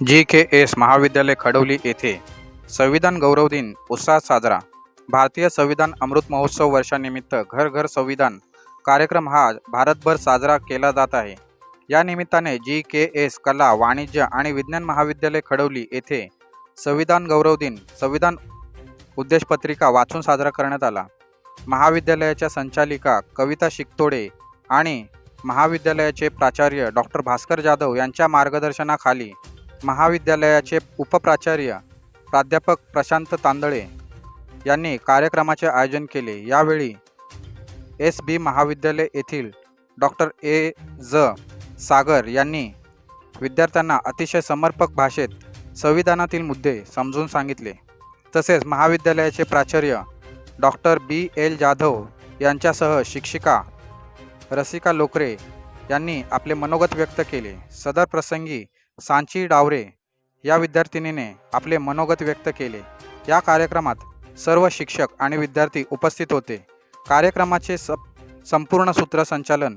जी के S महाविद्यालय खडवली येथे संविधान गौरव दिन उत्साहात साजरा. भारतीय संविधान अमृत महोत्सव वर्षानिमित्त घर घर संविधान कार्यक्रम हा भारतभर साजरा केला जात आहे. या निमित्ताने जी के एस कला वाणिज्य आणि विज्ञान महाविद्यालय खडवली येथे संविधान गौरव दिन संविधान उद्देशपत्रिका वाचून साजरा करण्यात आला. महाविद्यालयाच्या संचालिका कविता शिकतोडे आणि महाविद्यालयाचे प्राचार्य डॉक्टर भास्कर जाधव यांच्या मार्गदर्शनाखाली महाविद्यालयाचे उपप्राचार्य प्राध्यापक प्रशांत तांदळे यांनी कार्यक्रमाचे आयोजन केले. यावेळी एस बी महाविद्यालय येथील डॉक्टर ए ज सागर यांनी विद्यार्थ्यांना अतिशय समर्पक भाषेत संविधानातील मुद्दे समजून सांगितले. तसेच महाविद्यालयाचे प्राचार्य डॉक्टर बी एल जाधव यांच्यासह शिक्षिका रसिका लोकरे यांनी आपले मनोगत व्यक्त केले. सदर प्रसंगी सांची डावरे या विद्यार्थिनीने आपले मनोगत व्यक्त केले. या कार्यक्रमात सर्व शिक्षक आणि विद्यार्थी उपस्थित होते. कार्यक्रमाचे सप संपूर्ण सूत्रसंचालन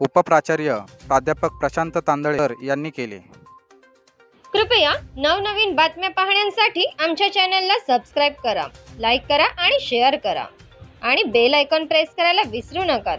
उपप्राचार्य प्राध्यापक प्रशांत तांदळकर यांनी केले. कृपया नवनवीन बातम्या पाहण्यासाठी आमच्या चॅनलला सबस्क्राईब करा लाईक करा आणि शेअर करा. आणि बेल आयकॉन प्रेस करायला विसरू नका.